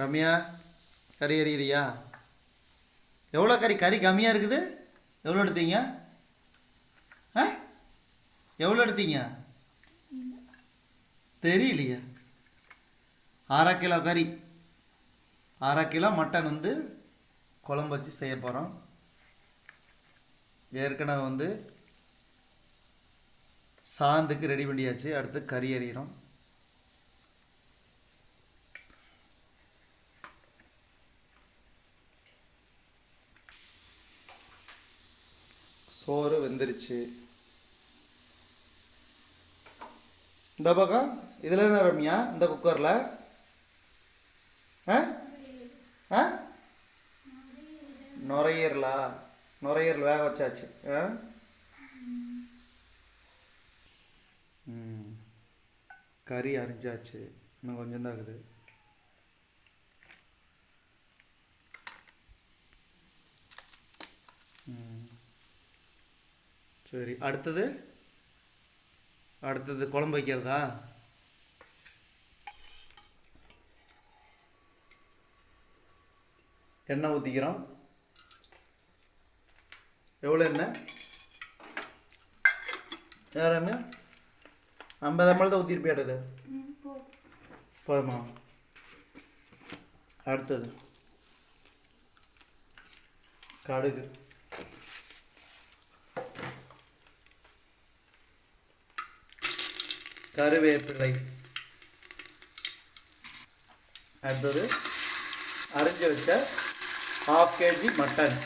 ரம்யா கறி எறிகிறியா எவ்வளோ கறி? கறி கம்மியாக இருக்குது? எவ்வளோ எடுத்தீங்க? ஆ? எவ்வளோ எடுத்தீங்க? தெரியலையா. அரை கிலோ கறி. அரை கிலோ மட்டன் வந்து குழம்பு வச்சு செய்ய போகிறோம் ஏற்கனவே வந்து சாந்துக்கு ரெடி பண்ணியாச்சு. அடுத்து கறி எறிகிறோம் வெந்துருச்சு. இந்த பக்கம் இதில் என்ன ரம்யா? இந்த குக்கரில்? ஆ? ஆ? நுரையீரலா? நுரையீரல் வேக வச்சாச்சு. ஆ? ம். கறி அரிஞ்சாச்சு. இன்னும் கொஞ்சம் தான் இருக்குது. சரி அடுத்தது? அடுத்தது குழம்பு வைக்கிறதா? எண்ணெய் ஊற்றிக்கிறோம் எவ்வளோ எண்ணெய்? யாராமே ஐம்பது எம்எல் தான் ஊற்றிருப்பியாட்டது போதுமா? அடுத்தது. கடுகு. கருவேப்பிலை. அடுத்தது அரைஞ்சி வச்ச ஹாஃப் கேஜி மட்டன்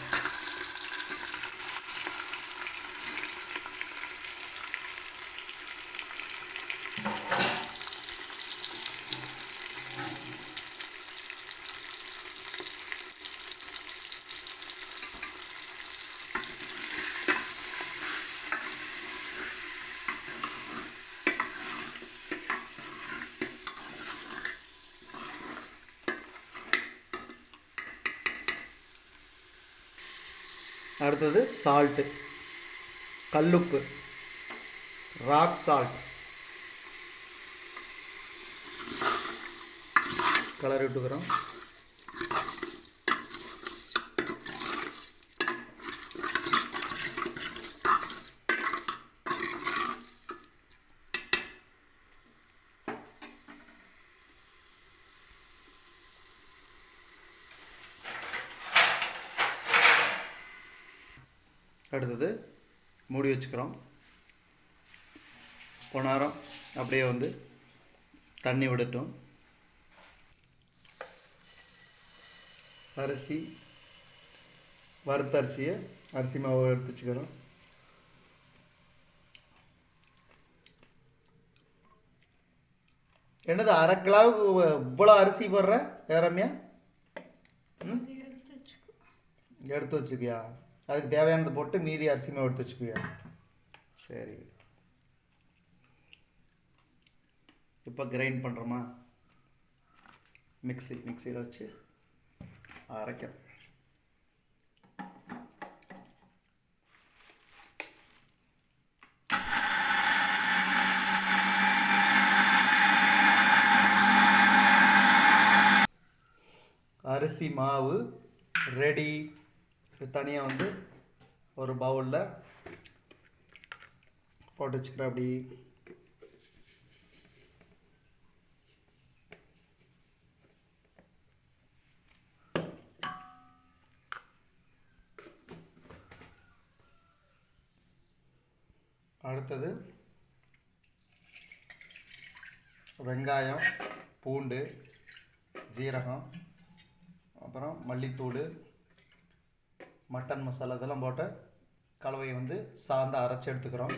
அடுத்தது சால்ட்டு கல்லுப்பு. ராக் சால்ட் கலர் விட்டுக்கிறோம். அடுத்தது மூடி வச்சுக்கிறோம். கொஞ்ச அப்படியே வந்து தண்ணி விடட்டும் அரிசி வறுத்த அரிசியை அரிசி மாவு எடுத்து வச்சுக்கிறோம். என்னது அரை கிலோவுக்கு இவ்வளோ அரிசி போடுற வேறமையா எடுத்து வச்சுக்கியா? அதுக்கு தேவையானது போட்டு மீதி அரிசியுமே எடுத்து வச்சுக்குவியா? சரி. இப்போ கிரைண்ட் பண்ணுறோமா மிக்ஸி மிக்சியில் வச்சு அரைக்கிறோம். அரிசி மாவு ரெடி தனியாக வந்து ஒரு பவுலில் போட்டு வச்சுக்கிறேன் அப்படி. அடுத்தது வெங்காயம் பூண்டு ஜீரகம் அப்புறம் மல்லித்தூள் மட்டன் மசாலா இதெல்லாம் போட்டு கலவையை வந்து சார்ந்து அரைச்சி எடுத்துக்கிறோம்.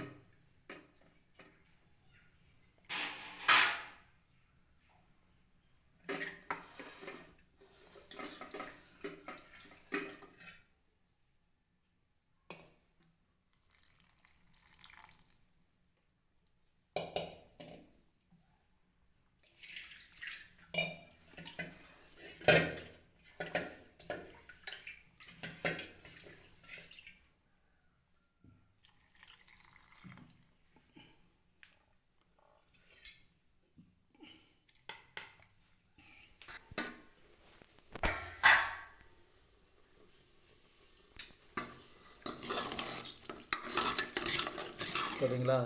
பார்த்தீங்களா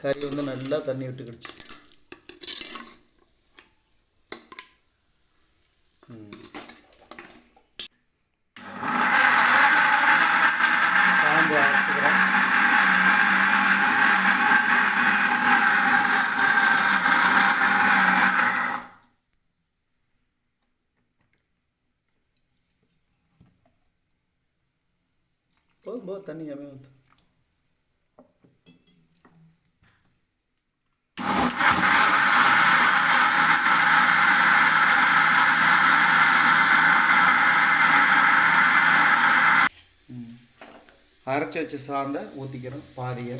கறி வந்து நல்லா தண்ணி விட்டுக்கிடுச்சு ம். காம்பு அரைச்சிக்கிறேன் போதும் போதும் தண்ணி கம்மியாக ஊற்று அரைச்சி வச்ச சாந்தை ஊற்றிக்கிறோம் பாதியை.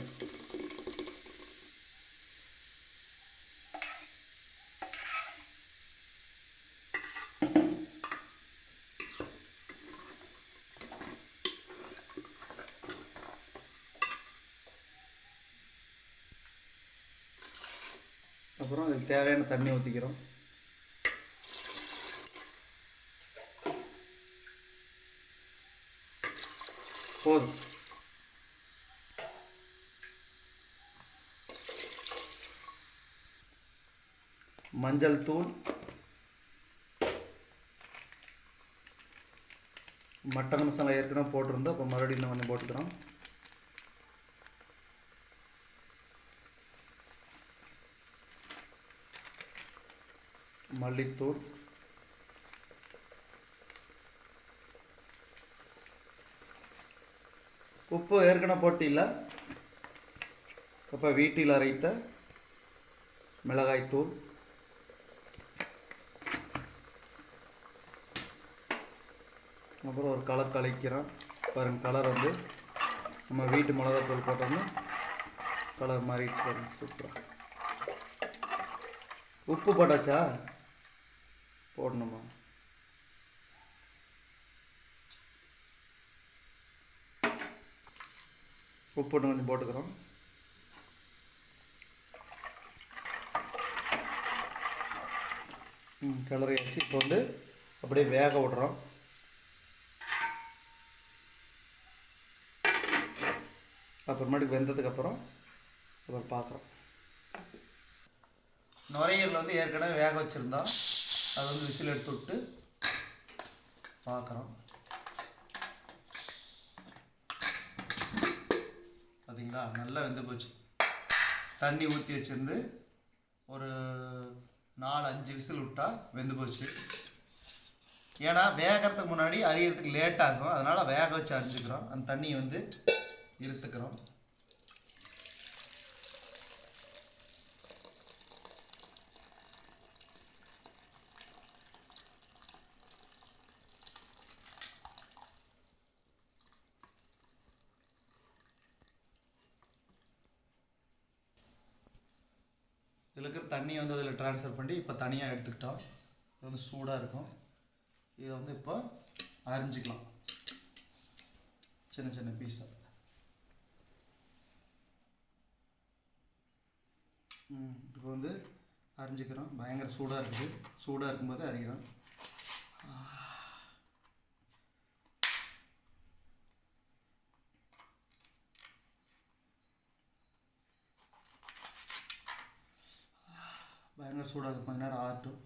அப்புறம் அதுக்கு தேவையான தண்ணி ஊற்றிக்கிறோம் போதும். மஞ்சள் தூள் மட்டன் மசாலா ஏற்கனவே போட்டிருந்தோம் அப்போ மறுபடியும் இன்னும் கொஞ்சம் போட்டுக்கிறோம். மல்லித்தூள் உப்பு ஏற்கனவே போட்டியில் அப்போ வீட்டில் அரைத்த மிளகாய்த்தூள். அப்புறம் ஒரு கலர் கலைக்கிறோம். பாருங்க கலர் வந்து நம்ம வீட்டு மிளகாத்தூள் போட்டோம்னா கலர் மாறிடுச்சு பாருங்க சூப்பராக உப்பு போட்டாச்சா? போடணுமா? உப்பு கொஞ்சம் போட்டுக்கிறோம். கலரை வச்சு இப்போ வந்து அப்படியே வேக விடுறோம். அப்புறமேட்டுக்கு வெந்ததுக்கப்புறம் அப்புறம் பார்க்குறோம். நுரையீரல் வந்து ஏற்கனவே வேக வச்சுருந்தோம். அது வந்து விசில் எடுத்து விட்டு பார்க்குறோம். பார்த்தீங்களா? நல்லா வெந்து போச்சு. தண்ணி ஊற்றி வச்சுருந்து ஒரு நாலு அஞ்சு விசில் விட்டால் வெந்து போச்சு. ஏன்னா வேகறதுக்கு முன்னாடி அரியறதுக்கு லேட் ஆகும். அதனால் வேக வச்சு அரிஞ்சுக்கிறோம். அந்த தண்ணியை வந்து இருத்துக்கிறோம் இதில் இருக்கிற தண்ணியை வந்து அதில் ட்ரான்ஸ்ஃபர் பண்ணி இப்போ தனியாக எடுத்துக்கிட்டோம். இது வந்து சூடாக இருக்கும். இதை வந்து இப்போ அரிஞ்சிக்கலாம். சின்ன சின்ன பீஸாக இப்போ வந்து அரிஞ்சிக்கிறோம். பயங்கர சூடாக இருக்குது. சூடாக இருக்கும்போது அரிக்கிறோம். பயங்கர சூடாக இருக்கும் கொஞ்ச நேரம் ஆகட்டும்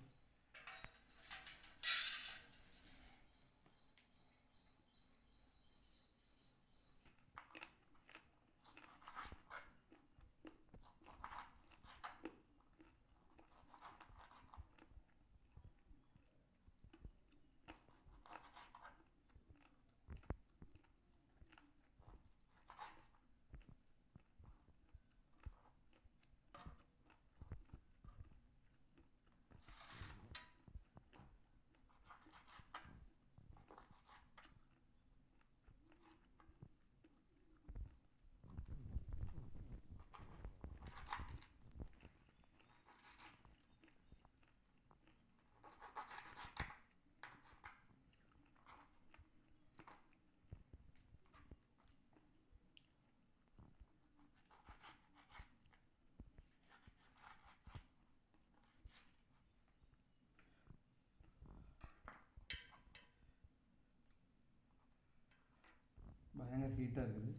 பயங்கர ஹீட்டாக இருக்குது.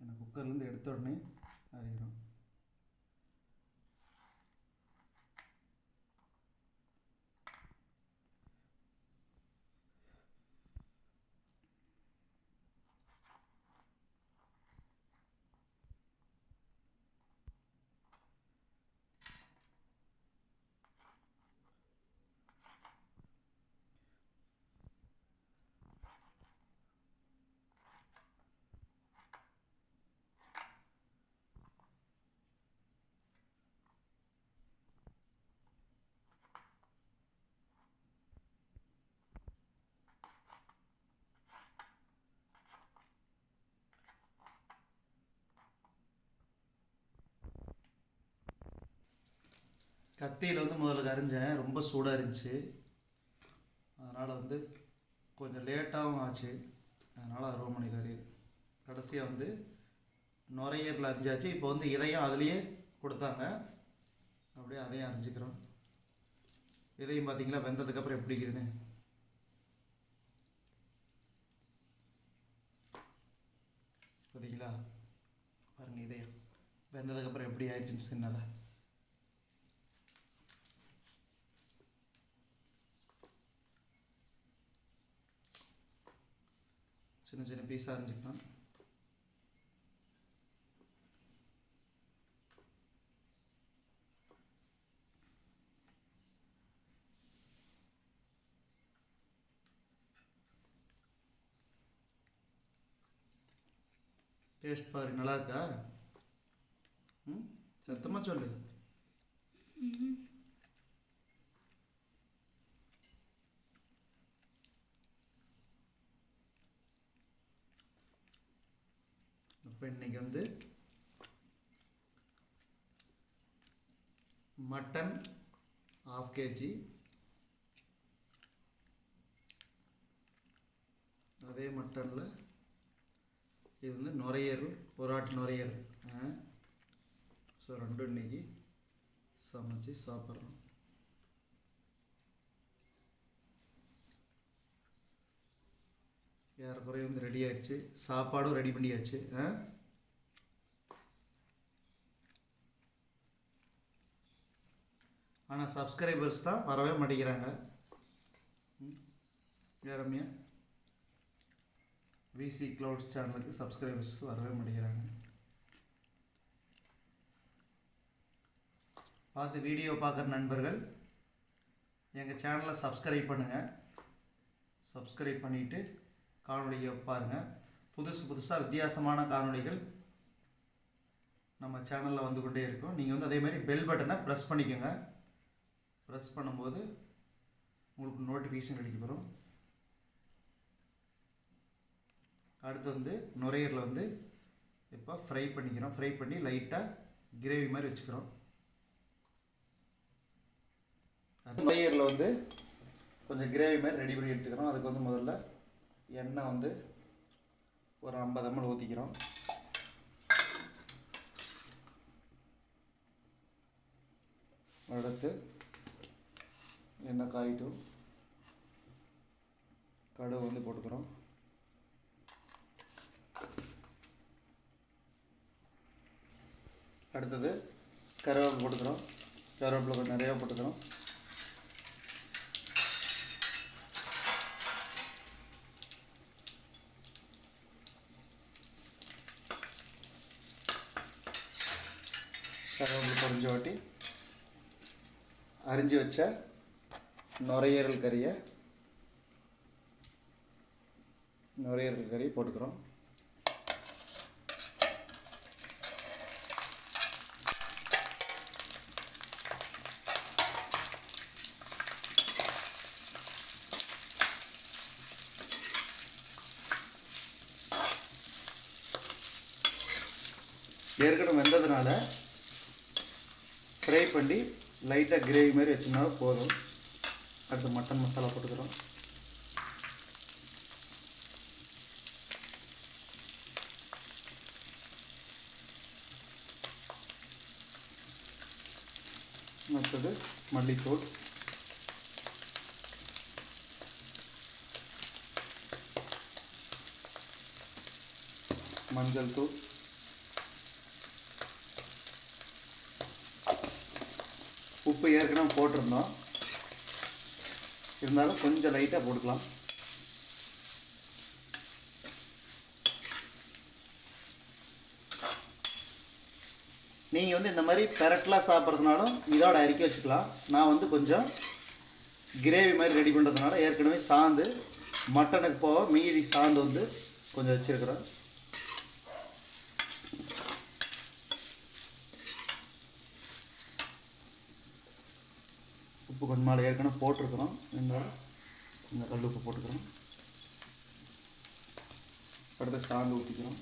ஏன்னா குக்கர்லேருந்து எடுத்த உடனே அறிகிறோம் கத்தியில் வந்து முதல்ல அரிஞ்சேன் ரொம்ப சூடாக இருந்துச்சு. அதனால் வந்து கொஞ்சம் லேட்டாகவும் ஆச்சு. அதனால் அறுபது மணி கறி. கடைசியாக வந்து நுரையீரல் அரிஞ்சாச்சு. இப்போ வந்து இதையும் அதுலேயே கொடுத்தாங்க. அப்படியே அதையும் அரிஞ்சிக்கிறோம். இதையும் பார்த்தீங்களா வெந்ததுக்கப்புறம் எப்படி இருக்குதுன்னு? பார்த்தீங்களா பாருங்கள் இதையும். வெந்ததுக்கப்புறம் எப்படி ஆயிடுச்சுன்னு சின்னதா சின்ன சின்ன பீஸாக அரிஞ்சுக்கலாம் டேஸ்ட் பாரு நல்லா இருக்கா ம் சத்தமாக சொல்லு இப்போ இன்னைக்கு வந்து மட்டன் ஆஃப் கேஜி அதே மட்டனில் இது வந்து நுரையீரல் பொராட் நுரையீரல். ஸோ ரெண்டும் இன்றைக்கி சமைச்சு சாப்பிட்றோம். ஏறக்குறைய வந்து ரெடி ஆகிடுச்சு சாப்பாடும் ரெடி பண்ணியாச்சு. ஆ? ஆனால் சப்ஸ்கிரைபர்ஸ் தான் வரவே மாட்டேங்கிறாங்க. ரம்யா விசி க்ளவுட்ஸ் சேனலுக்கு சப்ஸ்கிரைபர்ஸ் வரவே மாட்டேங்கிறாங்க. பார்த்து வீடியோ பார்க்குற நண்பர்கள் எங்கள் சேனலை சப்ஸ்கிரைப் பண்ணுங்கள் சப்ஸ்கிரைப் பண்ணிவிட்டு காணொலியை பாருங்கள் புதுசு புதுசாக வித்தியாசமான காணொளிகள் நம்ம சேனலில் வந்து கொண்டே இருக்கும். நீங்கள் வந்து அதே மாதிரி பெல் பட்டனை ப்ரெஸ் பண்ணிக்கோங்க. ப்ரெஸ் பண்ணும்போது உங்களுக்கு நோட்டிஃபிகேஷன் கிடைக்க வரும் அடுத்து வந்து நுரையீரலை வந்து இப்போ ஃப்ரை பண்ணிக்கிறோம். ஃப்ரை பண்ணி லைட்டாக கிரேவி மாதிரி வச்சுக்கிறோம். நுரையீரலில் வந்து கொஞ்சம் கிரேவி மாதிரி ரெடி பண்ணி எடுத்துக்கிறோம். அதுக்கு வந்து முதல்ல எண்ணெய் வந்து ஒரு ஐம்பது எம்எல் ஊற்றிக்கிறோம் அடுத்து எண்ணெய் காயிட்டும். கடுகு வந்து போட்டுக்கிறோம். அடுத்தது கருவேப்பிலை போட்டுக்கிறோம். கருவேப்பிலை கொஞ்சம் நிறையா போட்டுக்கிறோம் கருவேப்பிலை பொரிஞ்ச வாட்டி அரிஞ்சு வச்ச நுரையீரல் கறியை நுரையீரல் கறி போட்டுக்கிறோம். ஏற்கனவே வெந்ததுனால ஃப்ரை பண்ணி லைட்டாக கிரேவி மாதிரி வச்சோம்னாலும் போதும். அடுத்து மட்டன் மசாலா போட்டுக்கிறோம். மற்றது மல்லித்தூள். மஞ்சள் தூள். உப்பு ஏற்கனவே போட்டிருந்தோம். இருந்தாலும் கொஞ்சம் லைட்டாக போட்டுக்கலாம். நீங்கள் வந்து இந்த மாதிரி பெரட்டலாக சாப்பிட்றதுனாலும் இதோட அரிக்க வச்சுக்கலாம். நான் வந்து கொஞ்சம் கிரேவி மாதிரி ரெடி பண்ணுறதுனால ஏற்கனவே சாந்து மட்டனுக்கு போக மீதி சாந்து வந்து கொஞ்சம் வச்சுருக்குறேன். உப்பு கொஞ்சம் மேலே ஏற்கனவே போட்டிருக்கிறோம். இருந்தாலும் இந்த கல் உப்பு போட்டுக்கிறோம். அடுத்து சாந்து ஊற்றிக்கிறோம்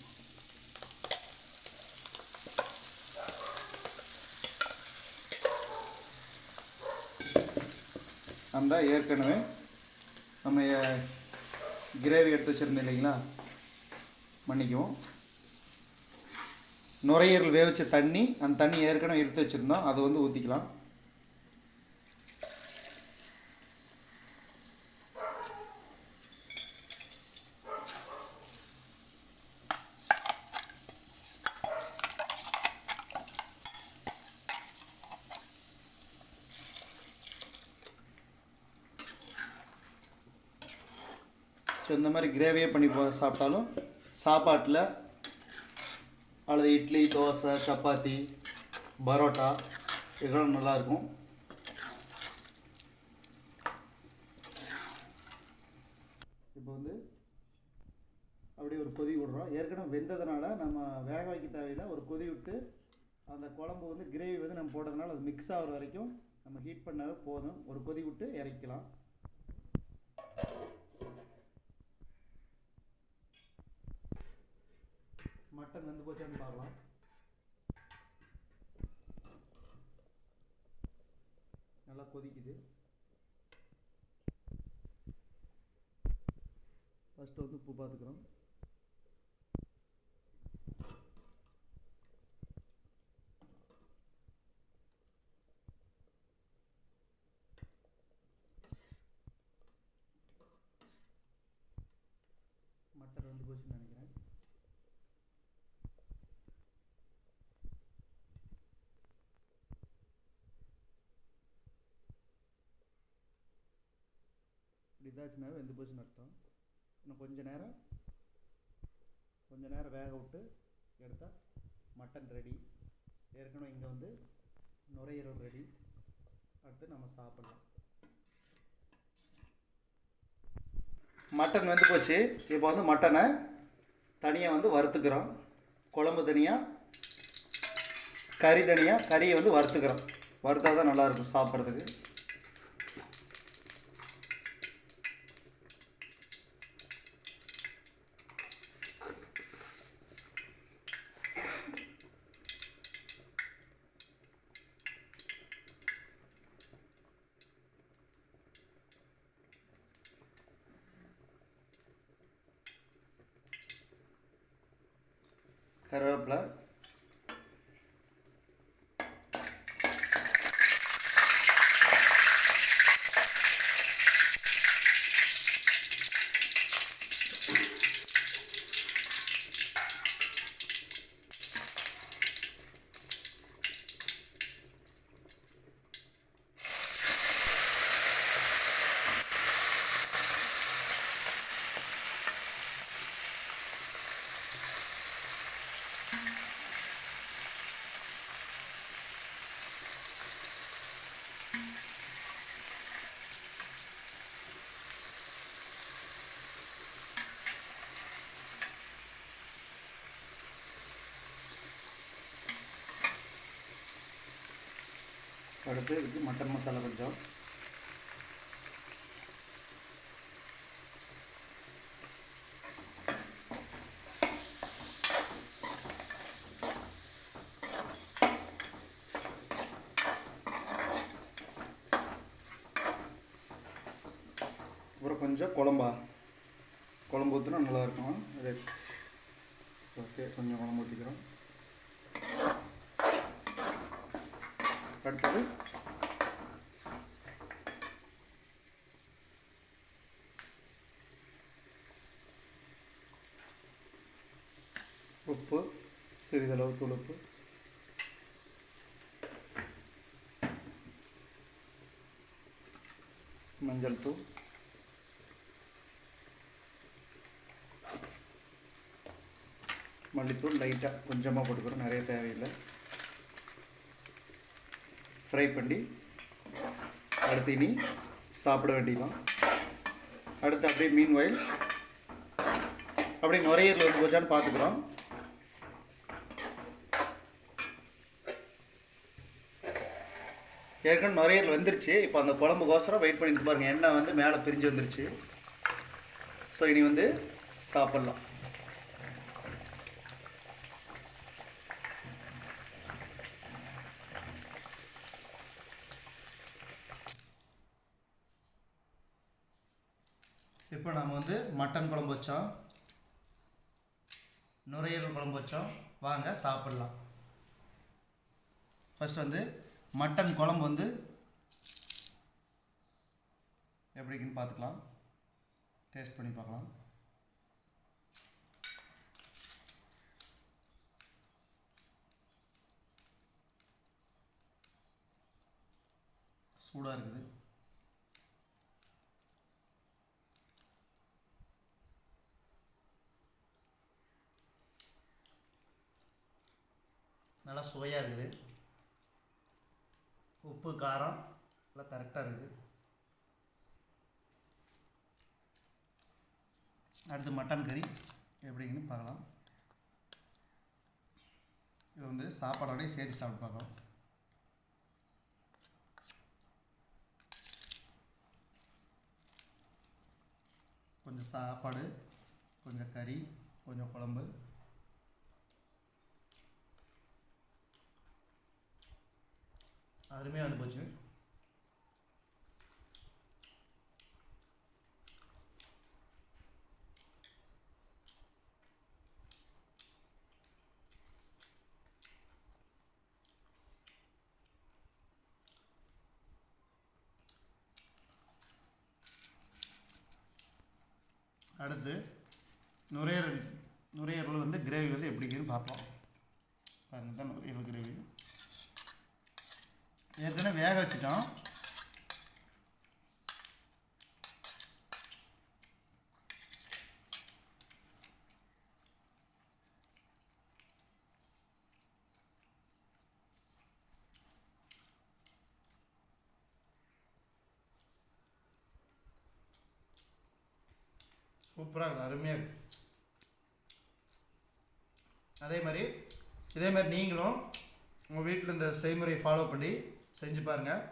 அந்த ஏற்கனவே நம்ம கிரேவி எடுத்து வச்சுருந்தோம் இல்லைங்களா? மன்னிக்குவோம். நுரையீரல் வேவிச்ச தண்ணி அந்த தண்ணி ஏற்கனவே எடுத்து வச்சுருந்தோம். அதை வந்து ஊற்றிக்கலாம் ஸோ இந்த மாதிரி கிரேவியே பண்ணி போ சாப்பிட்டாலும் சாப்பாட்டில் அல்லது இட்லி தோசை சப்பாத்தி பரோட்டா இதெல்லாம் நல்லாயிருக்கும் இப்போ வந்து அப்படியே ஒரு கொதி விடுறோம். ஏற்கனவே வெந்ததுனால நம்ம வேக வைக்க தேவையில்லை. ஒரு கொதி விட்டு அந்த குழம்பு வந்து கிரேவி வந்து நம்ம போட்டதுனால அது மிக்ஸ் ஆகிற வரைக்கும் நம்ம ஹீட் பண்ணாவே போதும். ஒரு கொதி விட்டு இறக்கலாம் மட்டன் வந்து போச்சான்னு பார்க்கலாம். நல்லா கொதிக்குது. ஃபஸ்ட்டு வந்து உப்பு பார்த்துக்குறோம். மட்டன் வந்து போச்சுன்னு நினைக்கிறேன். இதாச்சுனாவே வெந்து போச்சுன்னு அர்த்தம். இன்னும் கொஞ்சம் நேரம். கொஞ்சம் நேரம் வேக விட்டு எடுத்தால் மட்டன் ரெடி ஏற்கனவே இங்கே வந்து நுரையீரல் ரெடி அடுத்து நம்ம சாப்பிட்லாம். மட்டன் வெந்து போச்சு. இப்போ வந்து மட்டனை தனியாக வந்து வறுத்துக்கிறோம். குழம்பு தனியாக கறி தனியாக கறியை வந்து வறுத்துக்கிறோம். வறுத்தா தான் நல்லாயிருக்கும் சாப்பிட்றதுக்கு. கருவேப்பிலை அடுத்து இதுக்கு மட்டன் மசாலா கொஞ்சம். அப்புறம் கொஞ்சம் குழம்பா. குழம்பு ஊற்றினா நல்லாயிருக்கும். ரைட் ஓகே கொஞ்சம் குழம்பு ஊற்றிக்கிறோம் அடுத்தது உப்பு சிறிதளவு தூள் உப்பு மஞ்சள் தூள் மல்லித்தூள் லைட்டாக கொஞ்சமாக போட்டுக்கிறோம் நிறைய தேவையில்லை ஃப்ரை பண்ணி அடுத்து இனி சாப்பிட வேண்டியதான் அடுத்து அப்படியே மீன் வயல். அப்படியே நுரையீரல் வந்து போச்சான்னு பார்த்துக்குறோம். ஏற்கனவே நுரையீரல் வந்துருச்சு. இப்போ அந்த குழம்புக்கோசரம் வெயிட் பண்ணிட்டு பாருங்க. எண்ணெய் வந்து மேலே பிரிஞ்சு வந்துருச்சு. ஸோ இனி வந்து சாப்பிட்லாம் இப்போ நம்ம வந்து மட்டன் குழம்பு வச்சோம். நுரையீரல் குழம்பு வச்சோம். வாங்க சாப்பிட்லாம். ஃபஸ்ட் வந்து மட்டன் குழம்பு வந்து எப்படி இருக்குன்னு பார்த்துக்கலாம். டேஸ்ட் பண்ணி பார்க்கலாம். சூடாக இருக்குது. நல்லா சுவையாக இருக்குது. உப்பு காரம் எல்லாம் கரெக்டாக இருக்குது. அடுத்து மட்டன் கறி எப்படிங்கன்னு பார்க்கலாம். இது வந்து சாப்பாடோடய சேர்த்து சாப்பிட்டு பார்க்கலாம். கொஞ்சம் சாப்பாடு கொஞ்சம் கறி கொஞ்சம் குழம்பு. அருமையாக வந்து போச்சு. அடுத்து நுரையீரல் நுரையீரல் வந்து கிரேவி வந்து எப்படி இருக்குன்னு பார்ப்போம் பாருங்க தான் நுரையீரல் கிரேவி ஏற்கனவே வேக வச்சுட்டோம். சூப்பராக இருக்குது அருமையாக இருக்குது. அதே மாதிரி இதே மாதிரி நீங்களும் உங்கள் வீட்டில் இந்த செய்முறையை ஃபாலோ பண்ணி செஞ்சு பாருங்கள்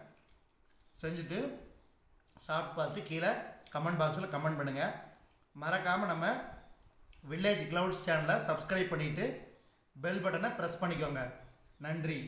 செஞ்சுட்டு சாப்பிட்டு பார்த்துட்டு கீழே கமெண்ட் பாக்ஸில் கமெண்ட் பண்ணுங்கள் மறக்காமல் நம்ம வில்லேஜ் க்ளவுட்ஸ் சேனலை சப்ஸ்கிரைப் பண்ணிவிட்டு பெல் பட்டனை ப்ரெஸ் பண்ணிக்கோங்க. நன்றி.